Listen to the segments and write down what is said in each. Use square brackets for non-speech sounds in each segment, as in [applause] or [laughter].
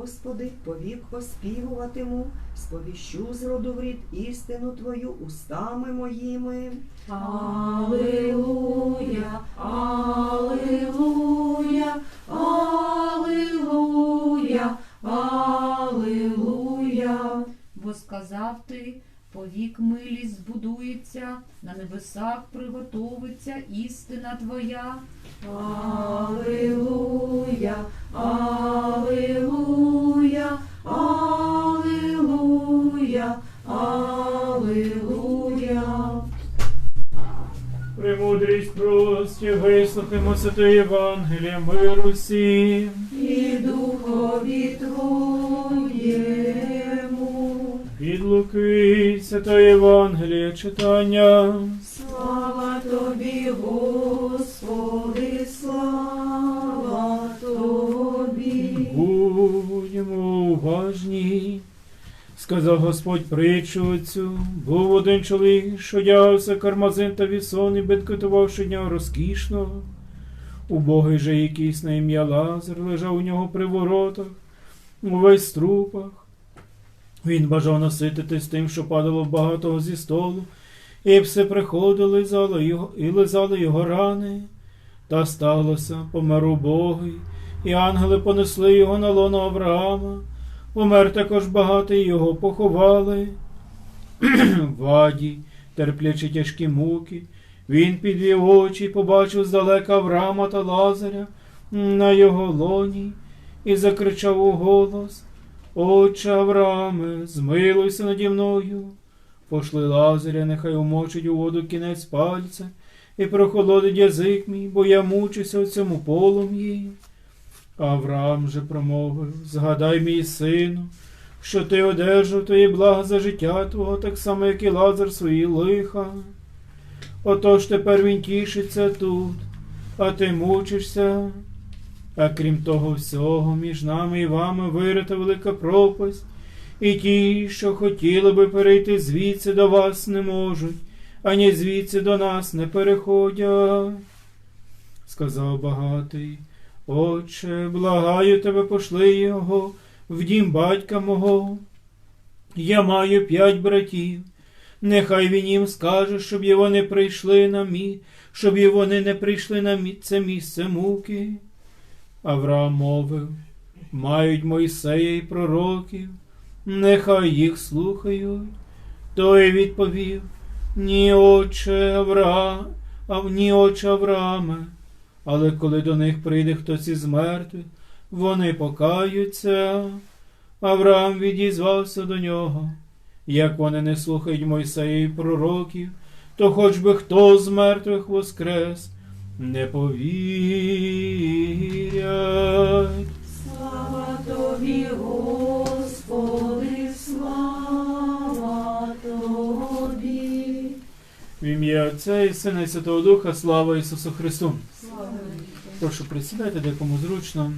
Господи, повік поспівуватиму, сповіщу з роду в рід істину Твою устами моїми. Аллилуйя, Аллилуйя, Аллилуйя, Аллилуйя. Бо сказав ти, повік милість збудується, на небесах приготовиться істина твоя. Аллилуйя, Аллилуйя, Аллилуйя, Аллилуйя. Премудрість прості, вислухаймо Святої Євангелія, миру всім. і духові Твоєму. Від Луки, Святої Євангелія читання. Слава Тобі, Господи, слава Тобі. Будьмо уважні. Сказав Господь притчу цю. Був один чоловік, що одягався кармазин та вісон і бенкетував щодня розкішного. Убогий же якийсь на ім'я Лазар лежав у нього при воротах, увесь трупах. Він бажав насититись тим, що падало багатого зі столу, і все приходили його, і лизали його рани. Та сталося, помер убогий, і ангели понесли його на лоно Авраама. Помер також багатий, його поховали. [clears throat] Вадій, терплячи тяжкі муки, він підвів очі, побачив здалека Авраама та Лазаря на його лоні і закричав у голос Отче Аврааме, змилуйся наді мною. Пошли Лазаря, нехай умочить у воду кінець пальця і прохолодить язик мій, бо я мучуся у цьому полум'ї. Авраам же промовив Згадай, мій сину, що ти одержав твої блага за життя твого, так само, як і Лазар свої лиха. Отож тепер він тішиться тут, а ти мучишся. А крім того всього, між нами і вами вирита велика пропасть, і ті, що хотіли би перейти звідси до вас, не можуть, ані звідси до нас не переходять. Сказав багатий. Отче, благаю тебе, пошли його в дім батька мого. Я маю п'ять братів. Нехай він їм скаже, щоб і вони прийшли на мі, щоб вони не прийшли на мі... це місце муки. Авраам мовив, мають Мойсея і пророків, нехай їх слухають. Той відповів, ні, отче Авраам, а ні, отче Аврааме. Але коли до них прийде хтось із мертвих, вони покаються. Авраам відізвався до нього. Як вони не слухають Мойсея і пророків, то хоч би хто з мертвих воскрес, не повірять. Слава Тобі, Господи, слава Тобі. В ім'я Отця і Сина і Святого Духа, слава Ісусу Христу. Слава Прошу присідайте, де кому зручно.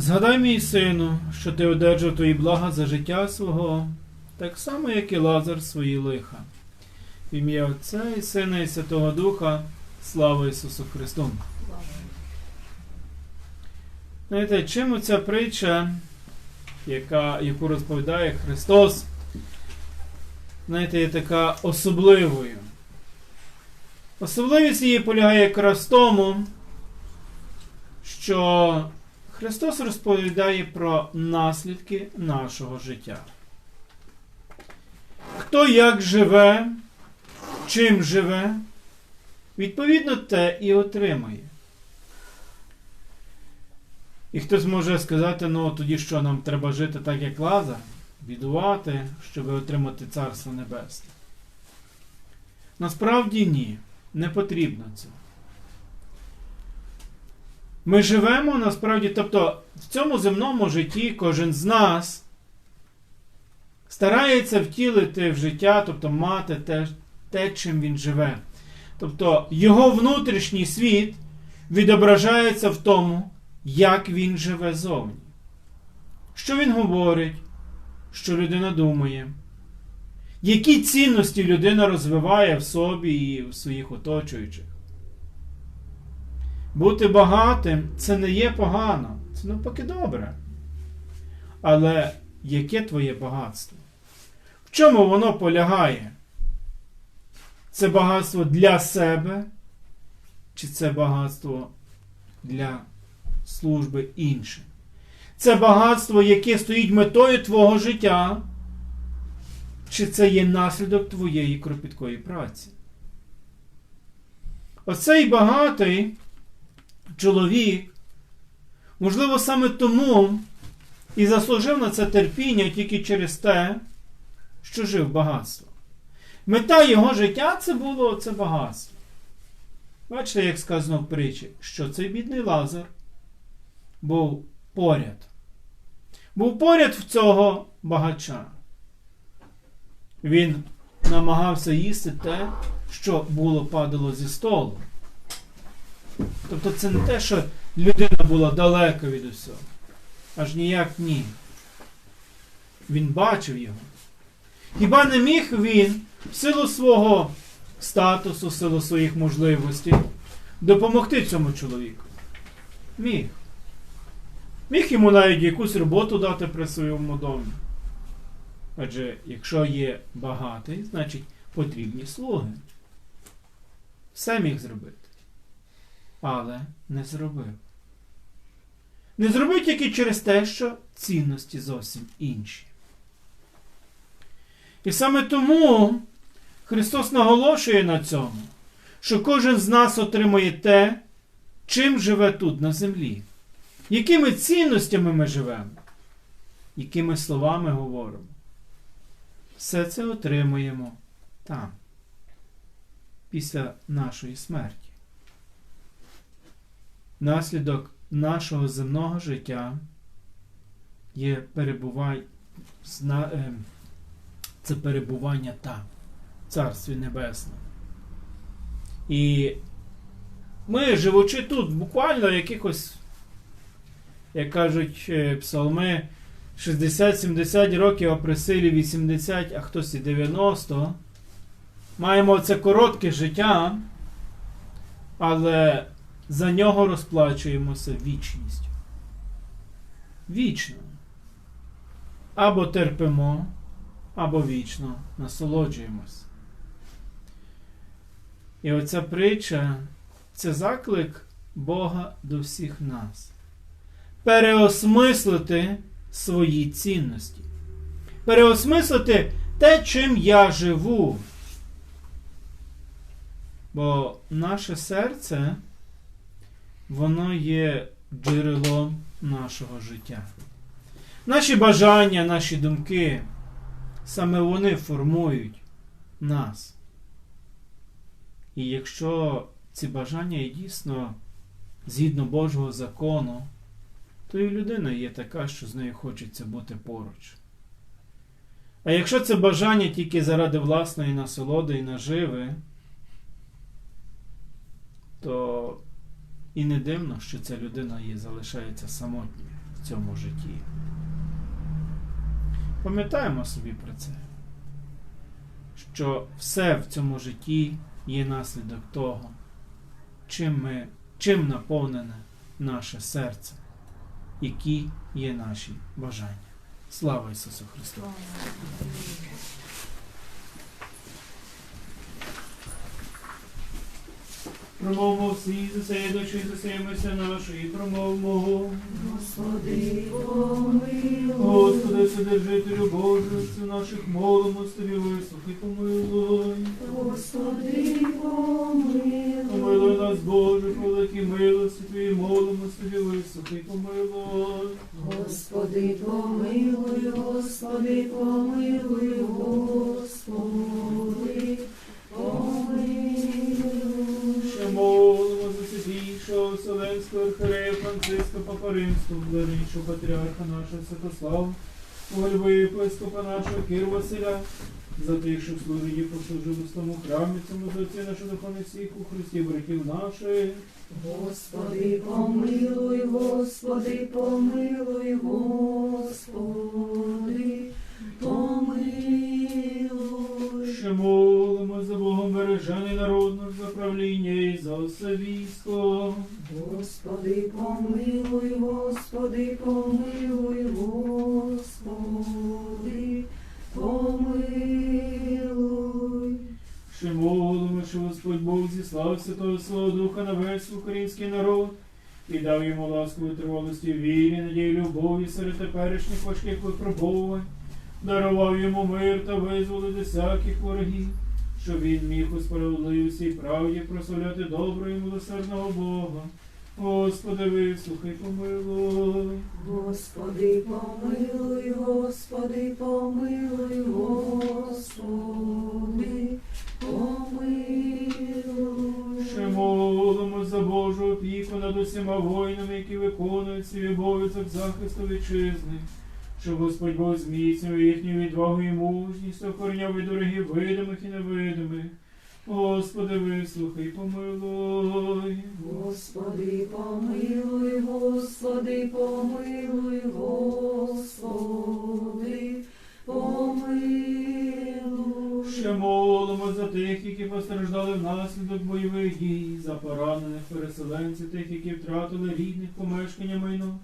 Згадай, мій сину, що ти одержав твої блага за життя свого, так само, як і Лазар свої лиха. В ім'я Отця і Сина і Святого Духа, слава Ісусу Христу. Знаєте, чим ця притча, яка, яку розповідає Христос, знаєте, є така особливою. Особливість її полягає якраз в тому, що Христос розповідає про наслідки нашого життя. Хто як живе, чим живе, відповідно те і отримає. І хтось може сказати, ну тоді що нам треба жити так, як Лазар, бідувати, щоб отримати Царство Небесне. Насправді ні, не потрібно цього. Ми живемо насправді, тобто в цьому земному житті кожен з нас старається втілити в життя, тобто мати те, те чим він живе. Тобто його внутрішній світ відображається в тому, як він живе зовні. Що він говорить, що людина думає, які цінності людина розвиває в собі і в своїх оточуючих. Бути багатим це не є погано, це навпаки добре. Але яке твоє багатство? В чому воно полягає? Це багатство для себе, чи це багатство для служби іншим? Це багатство, яке стоїть метою твого життя, чи це є наслідок твоєї кропіткої праці? Оцей багатий чоловік, можливо, саме тому і заслужив на це терпіння тільки через те, що жив багатство. Мета його життя це було це багатство. Бачите, як сказано в притчі, що цей бідний Лазар був поряд. Був поряд в цього багача. Він намагався їсти те, що було падало зі столу. Тобто це не те, що людина була далека від усього. Аж ніяк ні. Він бачив його. Хіба не міг він в силу свого статусу, в силу своїх можливостей допомогти цьому чоловіку? Міг. Міг йому навіть якусь роботу дати при своєму домі. Адже якщо є багатий, значить потрібні слуги. Все міг зробити. Але не зробив. Не зробив тільки через те, що цінності зовсім інші. І саме тому Христос наголошує на цьому, що кожен з нас отримує те, чим живе тут на землі. Якими цінностями ми живемо, якими словами говоримо. Все це отримуємо там, після нашої смерті. Наслідок нашого земного життя є перебувай, е, це перебування там, в Царстві Небесному. І ми, живучи тут, буквально якихось, як кажуть е, псалми, 60-70 років, а при силі 80, а хтось і 90, маємо це коротке життя, але за нього розплачуємося вічністю. Вічно. Або терпимо, або вічно насолоджуємось. І оця притча це заклик Бога до всіх нас. Переосмислити свої цінності. Переосмислити те, чим я живу. Бо наше серце, воно є джерелом нашого життя. Наші бажання, наші думки, саме вони формують нас. І якщо ці бажання є дійсно згідно Божого закону, то і людина є така, що з нею хочеться бути поруч. А якщо це бажання тільки заради власної насолоди і наживи, то і не дивно, що ця людина її залишається самотньою в цьому житті. Пам'ятаємо собі про це, що все в цьому житті є наслідок того, чим, ми, чим наповнене наше серце, які є наші бажання. Слава Ісусу Христу! Промовмо всі за це, дочі за мися промовмо. Господи, помилуй. Господи, Вседержителю Божий, наших молимо тобі вислухай, помилуй. Господи, помилуй. Помилуй нас, Боже, великій милості Твої, молимо тобі вислухай, помилуй. Господи, помилуй, Господи, помилуй, Господи, святійшого Вселенського архиерея Франциска Папа Римського, патріарха нашого Святослава, Ольви єпископа нашого Кир Василя, за тих, що в служінні послужили в тому храмі, цьому за отці нашого духовних всіх у Христі, братів наших, Господи, помилуй, Господи, помилуй, Господи, помилуй. Ще молимо за Богом бережений народ наш за правління і за все військо. Господи, помилуй, Господи, помилуй, Господи, помилуй. Ще молимо, що Господь Бог зіслав Святого Свого Духа на весь український народ і дав йому ласку витривалості вірі, надії, любові серед теперішніх важких випробувань, дарував йому мир та визволити всяких ворогів, щоб він міг у справедливості і правді прославляти доброго і милосердного Бога. Господи, вислухай, помилуй. Господи, помилуй, Господи, помилуй, Господи, помилуй. Ще молимо за Божу опіку над усіма воїнами, які виконують свій обов'язок захисту вітчизни, щоб Господь Бог зміцнив їхню відвагу і мужність, охороняв від ворогів видимих і невидимих. Господи, вислухай, помилуй. Господи, помилуй, Господи, помилуй, Господи, помилуй. Ще молимо за тих, які постраждали внаслідок бойових дій, за поранених переселенців, тих, які втратили рідних помешкання майно.